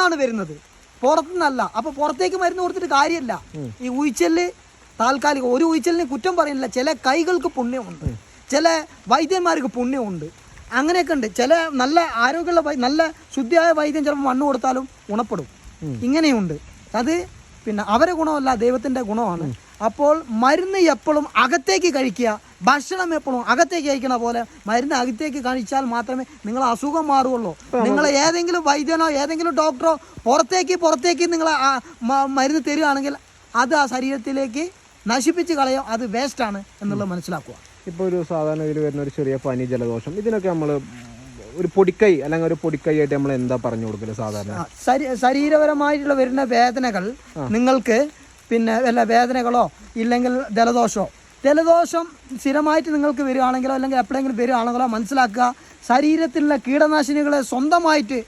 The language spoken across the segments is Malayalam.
പുറത്തുനിന്നാണ് വരുന്നത്. പുറത്തുനിന്നല്ല. അപ്പൊ പുറത്തേക്ക് മരുന്ന് കൊടുത്തിട്ട് കാര്യമില്ല. ഈ ഉഴിച്ചൽ താൽക്കാലിക ഒരു ഉഴിച്ചലിന് കുറ്റം പറയുന്നില്ല ചില കൈകൾക്ക് പുണ്യമുണ്ട്. ചില വൈദ്യന്മാർക്ക് പുണ്യമുണ്ട്. അങ്ങനെയൊക്കെ ഉണ്ട്. ചില നല്ല ആരോഗ്യമുള്ള നല്ല ശുദ്ധിയായ വൈദ്യം ചിലപ്പോൾ മണ്ണ് കൊടുത്താലും ഗുണപ്പെടും ഇങ്ങനെയുണ്ട്. അത് പിന്നെ അവരെ ഗുണമല്ല ദൈവത്തിന്റെ ഗുണമാണ്. അപ്പോൾ മരുന്ന് എപ്പോഴും അകത്തേക്ക് കഴിക്കുക ഭക്ഷണം എപ്പോഴും അകത്തേക്ക് കഴിക്കണ പോലെ മരുന്ന് അകത്തേക്ക് കഴിച്ചാൽ മാത്രമേ നിങ്ങൾ അസുഖം മാറുള്ളൂ നിങ്ങൾ ഏതെങ്കിലും വൈദ്യനോ ഏതെങ്കിലും ഡോക്ടറോ പുറത്തേക്ക് പുറത്തേക്ക് നിങ്ങൾ മരുന്ന് തരികയാണെങ്കിൽ അത് ആ ശരീരത്തിലേക്ക് നശിപ്പിച്ച് കളയോ. അത് വേസ്റ്റാണ് എന്നുള്ളത് മനസ്സിലാക്കുക. ഇപ്പോൾ ഒരു സാധാരണ ഇതിൽ വരുന്ന ഒരു ചെറിയ പനി ജലദോഷം ഇതിനൊക്കെ നമ്മൾ ഒരു പൊടിക്കൈ അല്ലെങ്കിൽ ഒരു പൊടിക്കൈ ആയിട്ട് നമ്മൾ എന്താ പറഞ്ഞു കൊടുക്കൽ സാധാരണ? ശരീരപരമായിട്ടുള്ള വരുന്ന വേദനകൾ നിങ്ങൾക്ക് പിന്നെ വല്ല വേദനകളോ ഇല്ലെങ്കിൽ ജലദോഷമോ ജലദോഷം സ്ഥിരമായിട്ട് നിങ്ങൾക്ക് വരികയാണെങ്കിലോ അല്ലെങ്കിൽ എപ്പോഴെങ്കിലും വരികയാണെങ്കിലോ മനസ്സിലാക്കുക. ശരീരത്തിലുള്ള കീടനാശിനികളെ സ്വന്തമായിട്ട്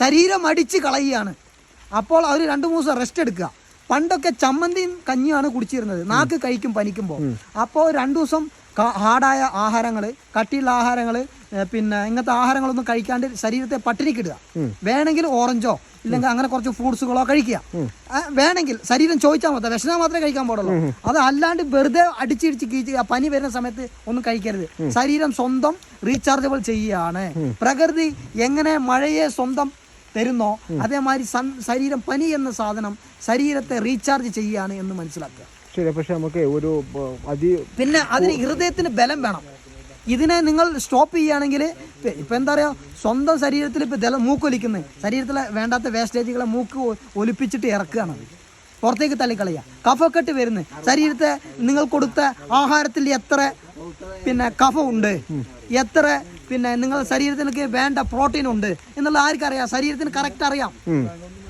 ശരീരം അടിച്ച് കളയുകയാണ്. അപ്പോൾ അവർ രണ്ട് മൂന്ന് ദിവസം റെസ്റ്റ് എടുക്കുക. പണ്ടൊക്കെ ചമ്മന്തിയും കഞ്ഞിയാണ് കുടിച്ചിരുന്നത്. നാക്ക് കഴിക്കും പനിക്കുമ്പോൾ അപ്പോൾ രണ്ടു ദിവസം ഹാർഡായ ആഹാരങ്ങൾ കട്ടിയുള്ള ആഹാരങ്ങൾ പിന്നെ ഇങ്ങനത്തെ ആഹാരങ്ങളൊന്നും കഴിക്കാണ്ട് ശരീരത്തെ പട്ടിണിക്കിടുക. വേണമെങ്കിൽ ഓറഞ്ചോ ഇല്ലെങ്കിൽ അങ്ങനെ കുറച്ച് ഫ്രൂട്ട്സുകളോ കഴിക്കുക. വേണമെങ്കിൽ ശരീരം ചോദിച്ചാൽ മാത്രം വിഷമം മാത്രമേ കഴിക്കാൻ പാടുള്ളൂ. അത് അല്ലാണ്ട് വെറുതെ അടിച്ചിടിച്ച് കീച്ച് പനി വരുന്ന സമയത്ത് ഒന്നും കഴിക്കരുത്. ശരീരം സ്വന്തം റീചാർജബിൾ ചെയ്യുകയാണ്. പ്രകൃതി എങ്ങനെ മഴയെ സ്വന്തം തരുന്നോ അതേമാതിരി ശരീരം പനി എന്ന സാധനം ശരീരത്തെ റീചാർജ് ചെയ്യുകയാണ് എന്ന് മനസ്സിലാക്കുക. ശരി പക്ഷെ നമുക്ക് ഒരു അതി പിന്നെ അതിന് ഹൃദയത്തിന് ബലം വേണം. ഇതിനെ നിങ്ങൾ സ്റ്റോപ്പ് ചെയ്യുകയാണെങ്കിൽ ഇപ്പം എന്താ പറയുക സ്വന്തം ശരീരത്തിൽ ഇപ്പം ജല മൂക്കൊലിക്കുന്നത് ശരീരത്തിലെ വേണ്ടാത്ത വേസ്റ്റേജുകളെ മൂക്ക് ഒലിപ്പിച്ചിട്ട് ഇറക്കുകയാണ്. പുറത്തേക്ക് തള്ളിക്കളയുക. കഫക്കെട്ട് വരുന്നത് ശരീരത്തെ നിങ്ങൾ കൊടുത്ത ആഹാരത്തിൽ എത്ര പിന്നെ കഫ ഉണ്ട്? എത്ര പിന്നെ നിങ്ങൾ ശരീരത്തിലേക്ക് വേണ്ട പ്രോട്ടീൻ ഉണ്ട്? എന്നുള്ള ആർക്കറിയാം? ശരീരത്തിന് കറക്റ്റ് അറിയാം.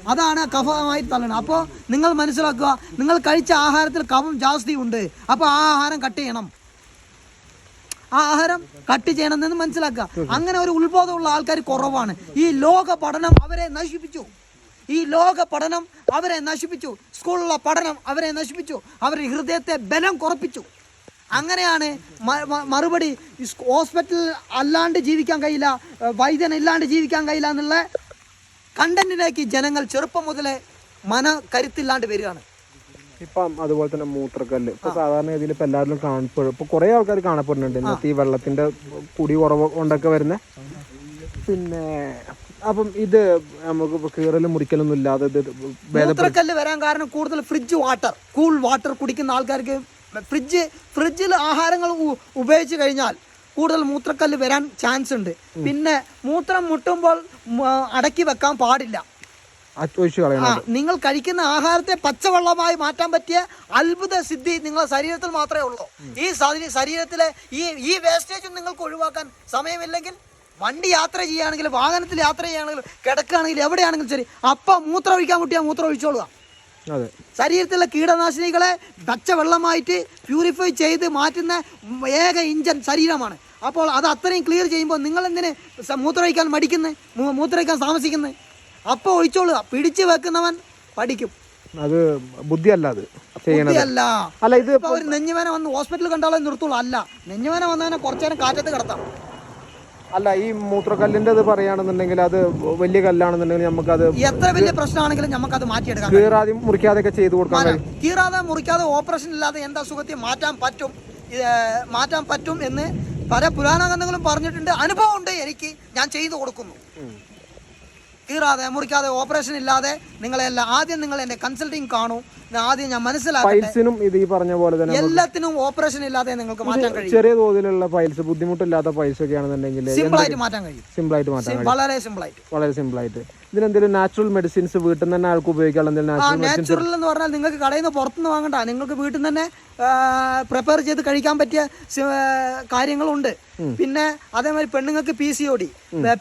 അതാണ് കഫമായി തള്ളണം. അപ്പോൾ നിങ്ങൾ മനസ്സിലാക്കുക നിങ്ങൾ കഴിച്ച ആഹാരത്തിൽ കഫം ജാസ്തി ഉണ്ട്. അപ്പോൾ ആ ആഹാരം കട്ട് ചെയ്യണം. ആ ആഹാരം കട്ട് ചെയ്യണം എന്ന് മനസ്സിലാക്കുക. അങ്ങനെ ഒരു ഉത്ബോധമുള്ള ആൾക്കാർ കുറവാണ്. ഈ ലോക പഠനം അവരെ നശിപ്പിച്ചു. ഈ ലോക പഠനം അവരെ നശിപ്പിച്ചു. സ്കൂളിലുള്ള പഠനം അവരെ നശിപ്പിച്ചു. അവരുടെ ഹൃദയത്തെ ബലം കുറപ്പിച്ചു. അങ്ങനെയാണ് മറുപടി ഹോസ്പിറ്റൽ അല്ലാണ്ട് ജീവിക്കാൻ കഴിയില്ല വൈദ്യൻ ഇല്ലാണ്ട് ജീവിക്കാൻ കഴിയില്ല എന്നുള്ള കണ്ടന്റിലേക്ക് ജനങ്ങൾ ചെറുപ്പം മുതലേ മന കരുത്തില്ലാണ്ട് വരികയാണ്. ഇപ്പം അതുപോലെ തന്നെ മൂത്രക്കല്ല്. ഇപ്പൊ സാധാരണ ഗതിയിൽ ഇപ്പൊ എല്ലാവരും കാണപ്പെടും. ഇപ്പൊ കുറെ ആൾക്കാർ കാണപ്പെടുന്നുണ്ട്. ഇന്നത്തെ ഈ വെള്ളത്തിന്റെ കുടി കുറവ് കൊണ്ടൊക്കെ വരുന്ന. പിന്നെ അപ്പം ഇത് നമുക്ക് ഇപ്പൊ കീറലും മുറിക്കലൊന്നും ഇല്ലാതെ ഇത് മൂത്രക്കല്ല് വരാൻ കാരണം കൂടുതൽ ഫ്രിഡ്ജ് വാട്ടർ കൂൾ വാട്ടർ കുടിക്കുന്ന ആൾക്കാർക്ക് ഫ്രിഡ്ജ് ഫ്രിഡ്ജിൽ ആഹാരങ്ങൾ ഉപയോഗിച്ച് കഴിഞ്ഞാൽ കൂടുതൽ മൂത്രക്കല്ല് വരാൻ ചാൻസ് ഉണ്ട്. പിന്നെ മൂത്രം മുട്ടുമ്പോൾ അടക്കി വെക്കാൻ പാടില്ല. നിങ്ങൾ കഴിക്കുന്ന ആഹാരത്തെ പച്ചവെള്ളമായി മാറ്റാൻ പറ്റിയ അത്ഭുത സിദ്ധി നിങ്ങളുടെ ശരീരത്തിൽ മാത്രമേ ഉള്ളൂ. ഈ ശരീരത്തിലെ ഈ ഈ വേസ്റ്റേജും നിങ്ങൾക്ക് ഒഴിവാക്കാൻ സമയമില്ലെങ്കിൽ വണ്ടി യാത്ര ചെയ്യുകയാണെങ്കിൽ വാഹനത്തിൽ യാത്ര ചെയ്യുകയാണെങ്കിൽ കിടക്കുകയാണെങ്കിൽ എവിടെയാണെങ്കിലും ശരി അപ്പം മൂത്രം ഒഴിക്കാൻ മുട്ടിയാൽ മൂത്രം ഒഴിച്ചോളുക. ശരീരത്തിലെ കീടനാശിനികളെ പച്ചവെള്ളമായിട്ട് പ്യൂരിഫൈ ചെയ്ത് മാറ്റുന്ന ഏക ഇഞ്ചൻ ശരീരമാണ്. അപ്പോൾ അത് അത്രയും ക്ലിയർ ചെയ്യുമ്പോൾ നിങ്ങൾ എന്തിന് മൂത്രമൊഴിക്കാൻ മടിക്കുന്നത് മൂത്രമൊഴിക്കാൻ താമസിക്കുന്നത് അപ്പോൾ ഒഴിച്ചോളൂ. പിടിച്ചു വെക്കുന്നവൻ പഠിക്കും. അത് ബുദ്ധിയല്ല അത് ബുദ്ധിയല്ല. അല്ല ഇത് ഒരു നെഞ്ഞുവേന വന്ന് ഹോസ്പിറ്റലിൽ കണ്ടാലേ നിർത്തുള്ളൂ. അല്ല നെഞ്ഞുവേന വന്നതിനെ കുറച്ചു നേരം കാറ്റത്ത് കിടത്താം. അല്ല ഈ മൂത്രക്കല്ലിന്റെ ഇത് പറയുകയാണെന്നുണ്ടെങ്കിൽ അത് വലിയ കല്ലാണെന്നുണ്ടെങ്കിൽ നമുക്ക് അത് എത്ര വലിയ പ്രശ്നമാണെങ്കിലും നമുക്കത് മാറ്റിയെടുക്കാം കീറാതെ മുറിക്കാതെ ഒക്കെ ചെയ്തു കൊടുക്കാൻ കീറാതെ മുറിക്കാതെ ഓപ്പറേഷൻ ഇല്ലാതെ എന്താ സുഖത്തെ മാറ്റാൻ പറ്റും? മാറ്റാൻ പറ്റും എന്ന് പല പുരാണ ഗ്രന്ഥങ്ങളും പറഞ്ഞിട്ടുണ്ട്. അനുഭവം ഉണ്ട് എനിക്ക്. ഞാൻ ചെയ്തു കൊടുക്കുന്നു. കീറാതെ മുറിക്കാതെ ഓപ്പറേഷൻ ഇല്ലാതെ നിങ്ങളെല്ലാം ആദ്യം നിങ്ങൾ എന്റെ കൺസൾട്ടിങ് കാണൂ. ആദ്യം ഞാൻ ഇത് ഈ പറഞ്ഞ പോലെ തന്നെ എല്ലാത്തിനും ഓപ്പറേഷൻ ഇല്ലാതെ നിങ്ങൾക്ക് മാറ്റാൻ കഴിയും. ചെറിയ തോതിലുള്ള പൈൽസ് ബുദ്ധിമുട്ടില്ലാത്ത പൈസ ഒക്കെ ആണെന്നുണ്ടെങ്കിൽ സിമ്പിൾ ആയിട്ട് മാറ്റാൻ കഴിയും. സിമ്പിൾ ആയിട്ട് മാറ്റാൻ വളരെ സിമ്പിൾ ആയിട്ട്. വളരെ സിമ്പിൾ ആയിട്ട്. ഇതിനെന്തെങ്കിലും നാച്ചുറൽ മെഡിസിൻസ് വീട്ടിൽ നിന്ന് തന്നെ ആൾക്ക് ഉപയോഗിക്കാനുള്ള എന്തെങ്കിലും നാച്ചുറൽ നാച്ചുറൽ എന്ന് പറഞ്ഞാൽ നിങ്ങൾക്ക് കടയിൽ നിന്ന് പുറത്തുനിന്ന് വാങ്ങണ്ട. നിങ്ങൾക്ക് വീട്ടിൽ നിന്ന് തന്നെ പ്രിപ്പയർ ചെയ്ത് കഴിക്കാൻ പറ്റിയ കാര്യങ്ങളുണ്ട്. പിന്നെ അതേമാതിരി പെണ്ണുങ്ങൾക്ക് P C O D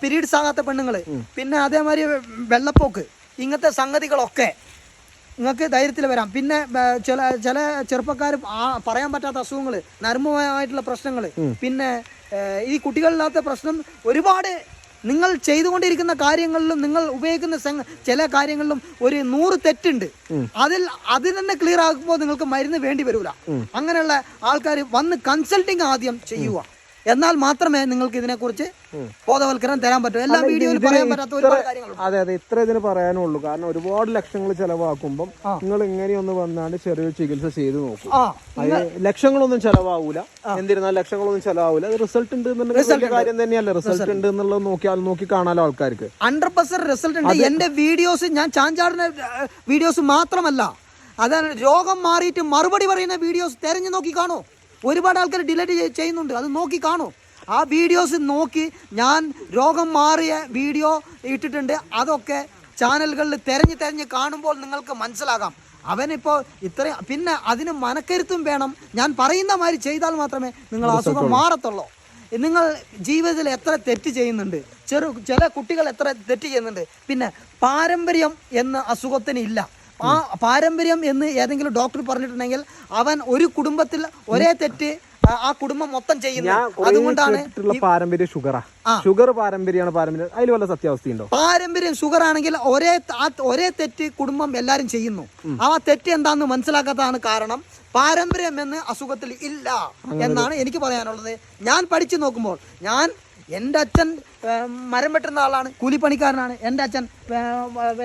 periods ആകാത്ത പെണ്ണുങ്ങൾ പിന്നെ അതേമാതിരി വെള്ളപ്പോക്ക് ഇങ്ങനത്തെ സംഗതികളൊക്കെ നിങ്ങൾക്ക് ധൈര്യത്തിൽ വരാം. പിന്നെ ചില ചില ചെറുപ്പക്കാർ പറയാൻ പറ്റാത്ത അസുഖങ്ങൾ നർമ്മമായിട്ടുള്ള പ്രശ്നങ്ങൾ പിന്നെ ഈ കുട്ടികളില്ലാത്ത പ്രശ്നം ഒരുപാട് നിങ്ങൾ ചെയ്തുകൊണ്ടിരിക്കുന്ന കാര്യങ്ങളിലും നിങ്ങൾ ഉപയോഗിക്കുന്ന ചില കാര്യങ്ങളിലും ഒരു നൂറ് തെറ്റുണ്ട്. അതിൽ അതിൽ തന്നെ ക്ലിയർ ആകുമ്പോൾ നിങ്ങൾക്ക് മരുന്ന് വേണ്ടി വരില്ല അങ്ങനെയുള്ള ആൾക്കാർ വന്ന് കൺസൾട്ടിങ് ആദ്യം ചെയ്യുക എന്നാൽ മാത്രമേ നിങ്ങൾക്ക് ഇതിനെക്കുറിച്ച് ബോധവൽക്കരണം തരാൻ പറ്റൂ. എല്ലാ വീഡിയോയിൽ പറയാൻ പറ്റാത്ത ഒരുപാട് കാര്യങ്ങളുണ്ട്. അതെ അതെ ഇത്ര ഇതിന് പറയാനുള്ളൂ. കാരണം ഒരുപാട് ലക്ഷങ്ങൾ ചെലവാക്കുമ്പോൾ നിങ്ങൾ ഇങ്ങനെയൊന്ന് വന്നാണ്ട് ചെറിയൊരു ചികിത്സ ചെയ്ത് നോക്കും. ലക്ഷങ്ങളൊന്നും ചെലവാവൂല. എന്തിരുന്നാൽ ലക്ഷങ്ങളൊന്നും ചെലവാവൂല. അത് റിസൾട്ട് ഉണ്ട് എന്നുള്ള കാര്യം തന്നെയല്ലേ. റിസൾട്ട് ഉണ്ട് എന്നുള്ളത് നോക്കിയാൽ നോക്കി കാണാലോ ആൾക്കാർക്ക്. ഹൺഡ്രഡ് പെർസെന്റ് റിസൾട്ട് ഉണ്ട്. എന്റെ വീഡിയോസ് ഞാൻ ചാഞ്ചാടിന്റെ വീഡിയോസ് മാത്രമല്ല. അതാണ് രോഗം മാറിയിട്ട് മറുപടി പറയുന്ന വീഡിയോസ് തെരഞ്ഞു നോക്കി കാണൂ. ഒരുപാട് ആൾക്കാർ ഡിലീറ്റ് ചെയ്യുന്നുണ്ട്. അത് നോക്കി കാണൂ. ആ വീഡിയോസ് നോക്കി ഞാൻ രോഗം മാറിയ വീഡിയോ ഇട്ടിട്ടുണ്ട്. അതൊക്കെ ചാനലുകളിൽ തെരഞ്ഞ് തെരഞ്ഞ് കാണുമ്പോൾ നിങ്ങൾക്ക് മനസ്സിലാകാം. അവനിപ്പോൾ ഇത്രയും പിന്നെ അതിന് മനക്കരുത്തും വേണം. ഞാൻ പറയുന്ന മാതിരി ചെയ്താൽ മാത്രമേ നിങ്ങൾ അസുഖം മാറത്തുള്ളൂ. നിങ്ങൾ ജീവിതത്തിൽ എത്ര തെറ്റ് ചെയ്യുന്നുണ്ട്? ചെറു ചില കുട്ടികൾ എത്ര തെറ്റ് ചെയ്യുന്നുണ്ട്? പിന്നെ പാരമ്പര്യം എന്ന അസുഖത്തിന് ഇല്ല ആ പാരമ്പര്യം എന്ന് ഏതെങ്കിലും ഡോക്ടർ പറഞ്ഞിട്ടുണ്ടെങ്കിൽ അവൻ ഒരു കുടുംബത്തിൽ ഒരേ തെറ്റ് ആ- കുടുംബം മൊത്തം ചെയ്യുന്നു. ഞാൻ കുറേ അതുകൊണ്ടാണ് പാരമ്പര്യ ഷുഗറാ. ഷുഗർ പാരമ്പര്യമാണ് പാരമ്പര്യം. അതിൽ വല്ല സത്യാവസ്ഥയുണ്ടോ? പാരമ്പര്യം ഷുഗർ ആണെങ്കിൽ ഒരേ ഒരേ തെറ്റ് കുടുംബം എല്ലാരും ചെയ്യുന്നു. ആ തെറ്റ് എന്താന്ന് മനസ്സിലാക്കാത്തതാണ് കാരണം പാരമ്പര്യം എന്ന് അസുഖത്തിൽ ഇല്ല എന്നാണ് എനിക്ക് പറയാനുള്ളത്. ഞാൻ പഠിച്ചു നോക്കുമ്പോൾ ഞാൻ എന്റെ അച്ഛൻ മരം വെട്ടുന്ന ആളാണ് കൂലിപ്പണിക്കാരനാണ്. എന്റെ അച്ഛൻ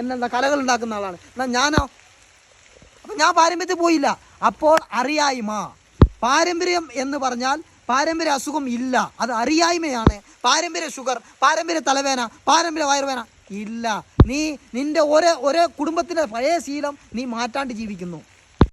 എന്നെന്താ കലകൾ ഉണ്ടാക്കുന്ന ആളാണ്. എന്നാൽ ഞാനോ? അപ്പം ഞാൻ പാരമ്പര്യത്തിൽ പോയില്ല. അപ്പോൾ അറിയായ്മ. പാരമ്പര്യം എന്ന് പറഞ്ഞാൽ പാരമ്പര്യ അസുഖം ഇല്ല. അത് അറിയായ്മയാണ്. പാരമ്പര്യ ഷുഗർ പാരമ്പര്യ തലവേന പാരമ്പര്യ വയറുവേന ഇല്ല. നീ നിന്റെ ഒരേ ഒരേ കുടുംബത്തിന്റെ പഴയ ശീലം നീ മാറ്റാണ്ട് ജീവിക്കുന്നു.